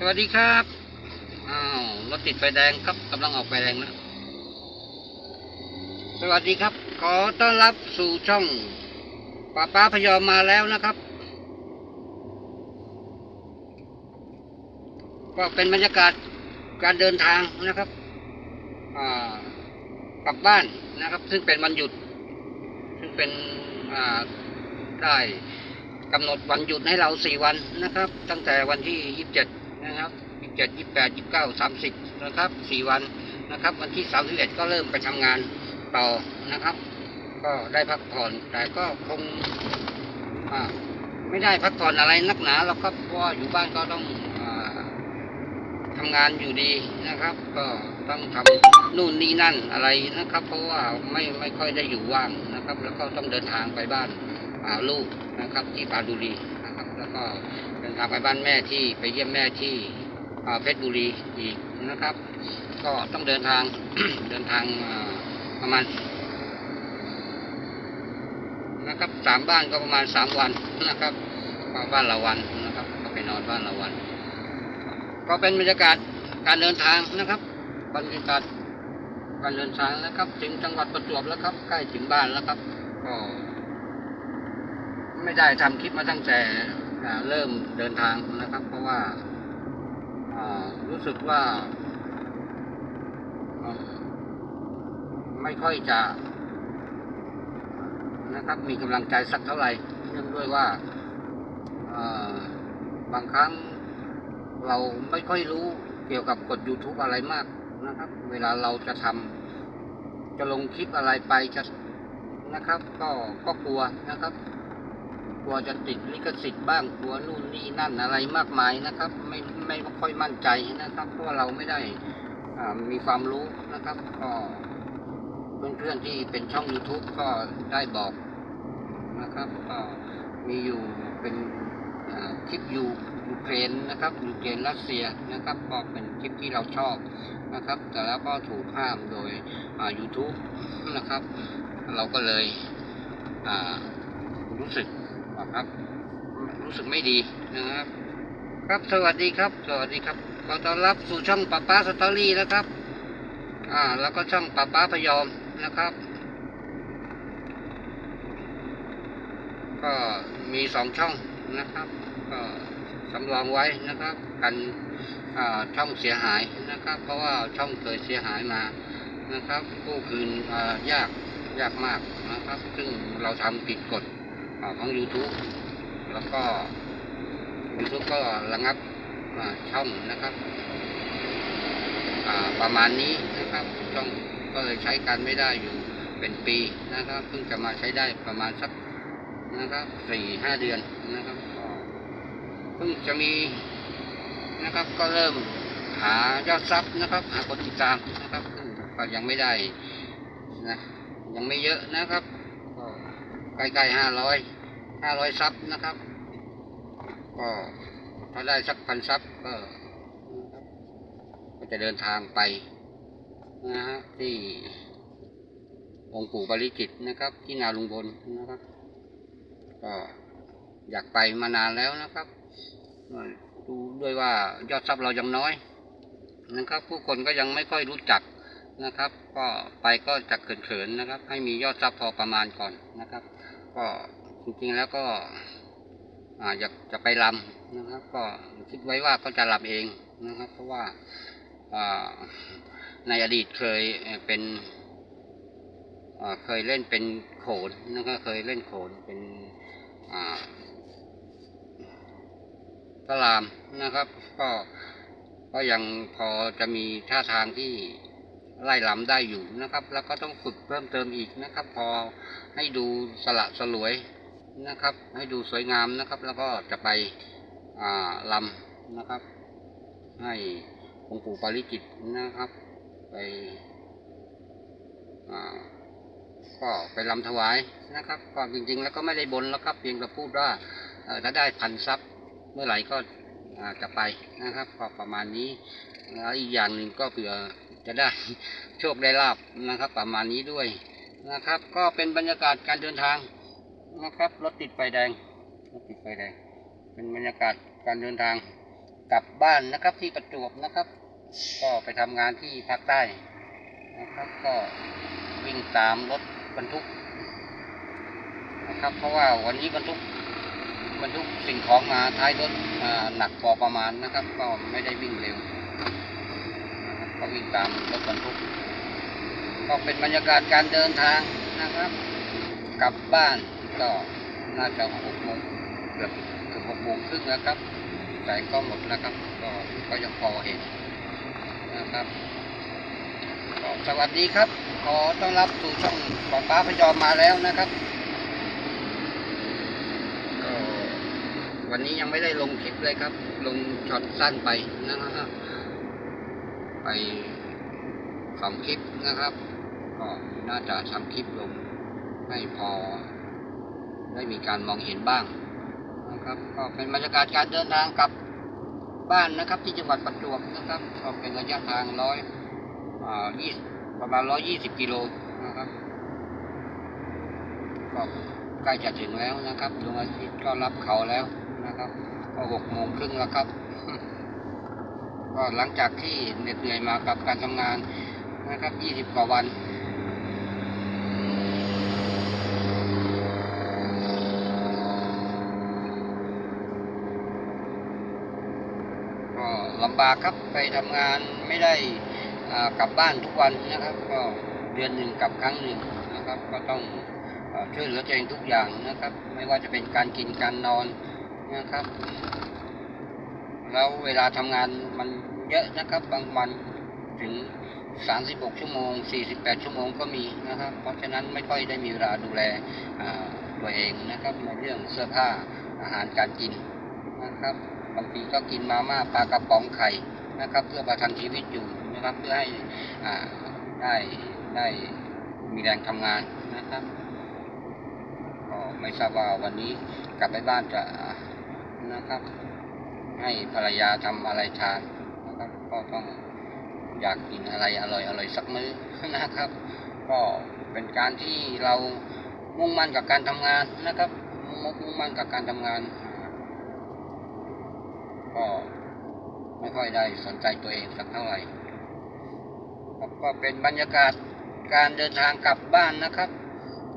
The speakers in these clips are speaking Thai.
สวัสดีครับ อ้าวรถติดไฟแดงครับกำลังออกไฟแดงนะสวัสดีครับ ขอต้อนรับสู่ช่องป้าป้าพยอมมาแล้วนะครับ ก็เป็นบรรยากาศการเดินทางนะครับกลับบ้านนะครับ ซึ่งเป็นวันหยุด ซึ่งเป็นได้กำหนดวันหยุดให้เราสี่วันนะครับ ตั้งแต่วันที่ยี่สิบเจ็ด นะครับยี่สิบเจ็ดยี่สิบแปดยี่สิบเก้าสามสิบนะครับสี่วันนะครับ วันที่สามสิบเอ็ดก็เริ่มไปทำงานต่อนะครับ ก็ได้พักผ่อนแต่ก็คงไม่ได้พักผ่อนอะไรนักหนาหรอกครับเพราะว่าอยู่บ้านก็ต้องอ่าทำงานอยู่ดีนะครับ ก็ต้องทำนู่นนี่นั่นอะไรนะครับ เพราะว่าไม่ไม่ค่อยได้อยู่ว่างนะครับ แล้วก็ต้องเดินทางไปบ้านอ่าลูกนะครับ ที่ปาดุรี แล้วก็เดินทางไปบ้านแม่ที่ไปเยี่ยมแม่ที่เพชรบุรีอีกนะครับ ก็ต้องเดินทางเดินทางประมาณนะครับสามบ้านก็ประมาณสามวันนะครับบ้านละวันนะครับก็ไปนอนบ้านละวัน ก็เป็นบรรยากาศการเดินทางนะครับบรรยากาศการเดินทางนะครับ ถึงจังหวัดประจวบแล้วครับ ใกล้ถึงบ้านแล้วครับก็ไม่ได้ทำคลิปมาตั้งแต่ เริ่มเดินทางนะครับ เพราะว่าารู้สึกว่าาไม่ค่อยจะ นะครับมีกำลังใจสักเท่าไหร่เนื่องด้วยว่าอ่าบางครั้งเราไม่ค่อยรู้เกี่ยวกับกฎ YouTube อะไรมากนะครับ เวลาเราจะทำจะลงคลิปอะไรไปจะนะครับ ก็ก็กลัวนะครับ กลัวจะติดลิขสิทธิ์บ้างกลัวนู่นนี่นั่นอะไรมากมายนะครับ ไม่ไม่ค่อยมั่นใจนะครับเพราะเราไม่ได้มีความรู้นะครับก็เพื่อนๆที่เป็นช่อง YouTube ก็ได้บอกนะครับก็มีอยู่เป็นคลิปอยู่ยูเครนนะครับยูเครนรัสเซียนะครับก็เป็นคลิปที่เราชอบนะครับ แต่แล้วก็ถูกห้ามโดยอ่า YouTube นะครับ เราก็เลยรู้สึก ครับ รู้สึกไม่ดีนะครับ ครับสวัสดีครับ สวัสดีครับขอต้อนรับสู่ช่องป้าป้าสตอรี่นะครับ อ่า แล้วก็ช่องป้าป้าพยอมนะครับ ก็มีสองช่องนะครับ ก็สำรองไว้นะครับ กันอ่าช่องเสียหายนะครับ เพราะว่าช่องเคยเสียหายมานะครับกู้คืนอ่ายากยากมากนะครับ ซึ่งเราทำผิดกฎ ของ YouTube แล้วก็ YouTube ก็ระงับช่องนะครับประมาณนี้นะครับช่องก็เลยใช้การไม่ได้อยู่เป็นปีนะครับเพิ่งจะมาใช้ได้ประมาณสักนะครับสี่ห้าเดือนนะครับเพิ่งจะมีนะครับก็เริ่มหายอดซับนะครับ หาคนติดตามนะครับก็ยังไม่ได้นะยังไม่เยอะนะครับ ใกล้ๆห้าร้อยห้าร้อยซับนะครับ ก็ถ้าได้สักพันซับก็ก็จะเดินทางไปนะฮะที่องค์ปู่ปาริจิตนะครับ ที่นาลุงบนนะครับ ก็อยากไปมานานแล้วนะครับดูด้วยว่ายอดทรัพย์เรายังน้อยนะครับ ผู้คนก็ยังไม่ค่อยรู้จักนะครับ ก็ไปก็จะเขินๆนะครับ ให้มียอดทรัพย์พอประมาณก่อนนะครับ ก็จริงๆแล้วก็อยากจะไปลำนะครับ ก็คิดไว้ว่าก็จะลำเองนะครับ เพราะว่าในอดีตเคยเป็นเคยเล่นเป็นโขนนะครับเคยเล่นโขนเป็นอ่าพระรามนะครับ ก็ก็ยังพอจะมีท่าทางที่ ไล่ลำได้อยู่นะครับ แล้วก็ต้องฝึกเพิ่มเติมอีกนะครับ พอให้ดูสละสลวยนะครับ ให้ดูสวยงามนะครับ แล้วก็จะไปอ่าลำนะครับ ให้องค์ปู่ปาริจิตนะครับ ไปก็ไปลำถวายนะครับก็จริงๆ แล้วก็ไม่ได้บนแล้วครับเพียงแต่พูดว่าถ้าได้พันทรัพย์เมื่อไหร่ก็จะไปนะครับก็ประมาณนี้แล้วอีกอย่างหนึ่งก็เผื่อ จะได้โชคได้ลาบนะครับ ประมาณนี้ด้วยนะครับ ก็เป็นบรรยากาศการเดินทางนะครับรถติดไฟแดงรถติดไฟแดง เป็นบรรยากาศการเดินทางกลับบ้านนะครับที่ประจวบนะครับ ก็ไปทำงานที่ภาคใต้นะครับก็วิ่งตามรถบรรทุกนะครับ เพราะว่าวันนี้บรรทุกบรรทุกสิ่งของมาท้ายรถหนักพอประมาณนะครับ ก็ไม่ได้วิ่งเร็ว ก็วิ่งตามรถบรรทุก ก็เป็นบรรยากาศการเดินทางนะครับ กลับบ้านก็น่าจะหกโมงเกือบเกือบหกโมงครึ่งแล้วครับแสงก็หมดแล้วครับ ก็ก็ยังพอเห็นนะครับสวัสดีครับ ขอต้อนรับสู่ช่องป้าป้าพยอมมาแล้วนะครับก็วันนี้ยังไม่ได้ลงคลิปเลยครับ ลงช็อตสั้นไปนะครับ ไปสองคลิปนะครับ ก็น่าจะทำคลิปลงให้พอ ได้มีการมองเห็นบ้างนะครับ ก็เป็นบรรยากาศการเดินทางกลับบ้านนะครับ ที่จังหวัดประจวบนะครับ ก็เป็นระยะทางร้อยยี่ประมาณร้อยยี่สิบกิโลนะครับก็ใกล้จะถึงแล้วนะครับดวงอาทิตย์ก็รับเขาแล้วนะครับ ก็หกโมงครึ่งแล้วครับ ก็หลังจากที่เหน็ดเหนื่อยมากับการทำงานนะครับยี่สิบกว่าวันก็ลำบากครับไปทำงานไม่ได้กลับบ้านทุกวันนะครับ ก็เดือนหนึ่งกลับครั้งหนึ่งนะครับ ก็ต้องช่วยเหลือตัวเองทุกอย่างนะครับ ไม่ว่าจะเป็นการกินการนอนนะครับ แล้วเวลาทำงานมันเยอะนะครับ บางวันถึง 36 ชั่วโมง 48 ชั่วโมงก็มีนะครับ เพราะฉะนั้นไม่ค่อยได้มีเวลาดูแลตัวเองนะครับในเรื่องเสื้อผ้าอาหารการกินนะครับบางทีก็กินมาม่าปลากระป๋องไข่นะครับ เพื่อประทังชีวิตอยู่นะครับเพื่อให้ได้ได้มีแรงทำงานนะครับก็ไม่ทราบว่าวันนี้กลับไปบ้านจะนะครับ ให้ภรรยาทำอะไรทานนะครับก็ต้องอยากกินอะไรอร่อยอร่อยสักมื้อนะครับ ก็เป็นการที่เรามุ่งมั่นกับการทำงานนะครับมุ่งมั่นกับการทำงาน ก็ไม่ค่อยได้สนใจตัวเองสักเท่าไหร่ก็เป็นบรรยากาศการเดินทางกลับบ้านนะครับ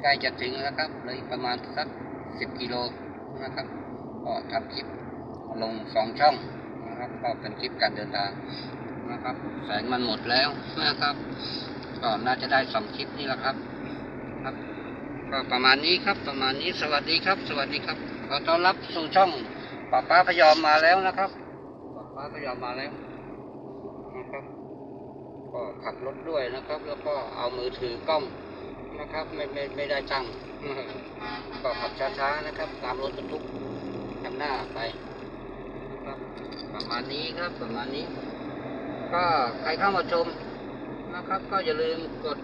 ใกล้จะถึงแล้วครับเลยประมาณสักสิบกิโลนะครับ ก็ทำคลิป ลงสองช่องนะครับก็เป็นคลิปการเดินทางนะครับ แสงมันหมดแล้วนะครับก็น่าจะได้สองคลิปนี่แหละครับ ครับก็ประมาณนี้ครับประมาณนี้สวัสดีครับ สวัสดีครับขอต้อนรับสู่ช่องป้าป้าพยอมมาแล้วนะครับป้าป้าพยอมมาแล้วนะครับก็ขับรถด้วยนะครับ แล้วก็เอามือถือกล้องนะครับ ไม่ไม่ไม่ได้ตั้งก็ขับช้าๆนะครับตามรถบรรทุกทำหน้าไป ครับ ประมาณนี้ครับประมาณนี้ ก็ใครเข้ามาชมนะครับ ก็อย่าลืมกด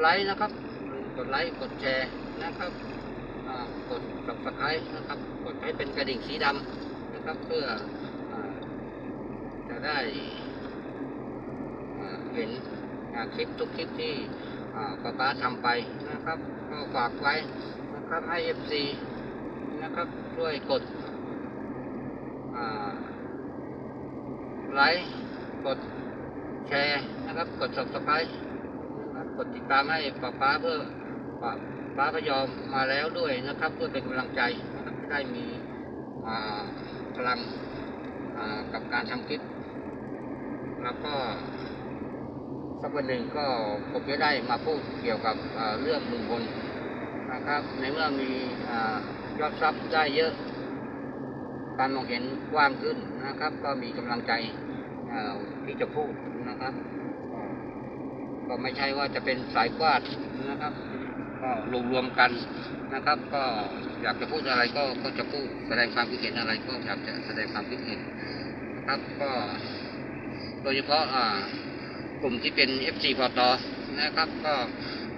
ไลค์นะครับ กดไลค์กดแชร์นะครับอ่ากด subscribe นะครับ กดให้เป็นกระดิ่งสีดำนะครับ เพื่ออจะได้เห็นคลิปทุกคลิปที่ป้าป้าทำไปนะครับก็ฝากไว้นะครับให้ FC นะครับช่วยกด ไลค์กดแชร์นะครับ กด subscribe นะครับกดติดตามให้ป้าป้าเพื่อป้าป้าพยอมมาแล้วด้วยนะครับ เพื่อเป็นกำลังใจนะครับได้มีพลังกับการทำคลิป แล้วก็สักวันหนึ่งก็ผมจะได้มาพูดเกี่ยวกับเรื่องลุงพลนะครับ ในเมื่อมีอยอดซับได้เยอะ การมองเห็นกว้างขึ้นนะครับ ก็มีกำลังใจที่จะพูดนะครับ ก็ไม่ใช่ว่าจะเป็นสายกวาดนะครับ ก็รวมรวมๆกันนะครับ ก็อยากจะพูดอะไรก็ก็จะพูดแสดงความคิดเห็นอะไรก็อยากจะแสดงความคิดเห็นนะครับ ก็โดยเฉพาะอ่ากลุ่มที่เป็น FC พอตอนะครับ ก็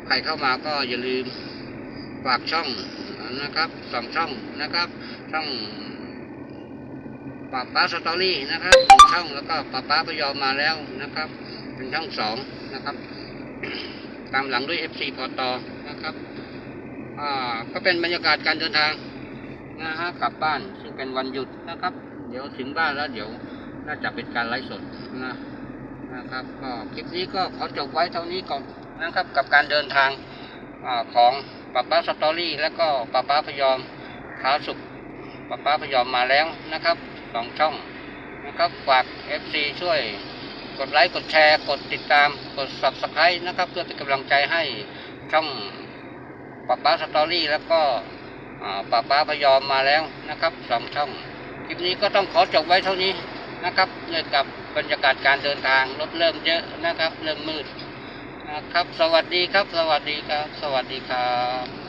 ใครเข้ามาก็อย่าลืมฝากช่องนะครับสองช่องนะครับ ช่อง ป้าป้าสตอรี่นะครับหนึ่งช่องแล้วก็ป้าป้าพยอมมาแล้วนะครับ เป็นช่องสองนะครับ ตามหลังด้วย FC พอตอนะครับอ่าก็เป็นบรรยากาศการเดินทางนะฮะกลับบ้านซึ่งเป็นวันหยุดนะครับ เดี๋ยวถึงบ้านแล้วเดี๋ยวน่าจะเป็นการไลฟ์สดนะนะครับก็คลิปนี้ก็ขอจบไว้เท่านี้ก่อนนะครับกับการเดินทางอาของป้าป้าสตอรี่ แล้วก็ป้าป้าพยอมขาสุขป้าป้าพยอมมาแล้วนะครับ สองช่องนะครับฝาก FC ช่วยกดไลค์กดแชร์ กดติดตามกด subscribe นะครับ เพื่อเป็นกำลังใจให้ช่องป้าป้าสตอรี่แล้วก็ป้าป้าพยอมมาแล้วนะครับสองช่องคลิปนี้ก็ต้องขอจบไว้เท่านี้นะครับเนื่องกับบรรยากาศการเดินทางรถเริ่มเยอะนะครับ เริ่มมืดนะครับ สวัสดีครับ สวัสดีครับ สวัสดีครับ